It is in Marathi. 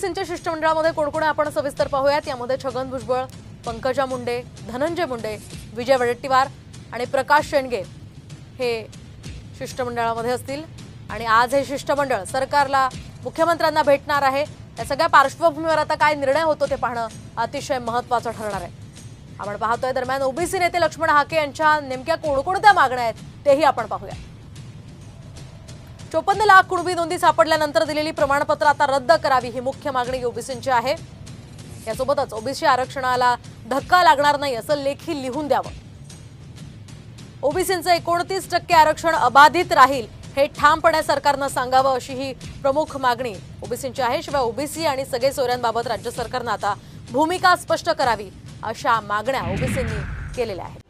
ओबीसींच्या शिष्टमंडळामध्ये कोण कोण आपण सविस्तर पाहूयात. यामध्ये छगन भुजबळ पंकजा मुंडे धनंजय मुंडे विजय वडेट्टीवार आणि प्रकाश शेंडगे हे शिष्टमंडळामध्ये असतील. आणि आज हे शिष्टमंडळ सरकारला मुख्यमंत्र्यांना भेटणार आहे. या सगळ्या पार्श्वभूमीवर आता काय निर्णय होतो ते पाहणं अतिशय महत्त्वाचं ठरणार आहे. आपण पाहतोय दरम्यान ओबीसी नेते लक्ष्मण हाके यांच्या नेमक्या कोणकोणत्या मागण्या आहेत तेही आपण पाहूया चोपन्न लाख कुणबी नोंदी सापडल्यानंतर दिलेली प्रमाणपत्र आता रद्द करावी ही मुख्य मागणी ओबीसींची आहे. यासोबतच ओबीसी आरक्षणाला धक्का लागणार नाही असं लेखी लिहून द्यावं. ओबीसींचं एकोणतीस टक्के आरक्षण अबाधित राहील हे ठामपणे सरकारनं सांगावं अशी ही प्रमुख मागणी ओबीसींची आहे. शिवाय ओबीसी आणि सगळे सोयऱ्यांबाबत राज्य सरकारनं आता भूमिका स्पष्ट करावी अशा मागण्या ओबीसींनी केलेल्या आहेत.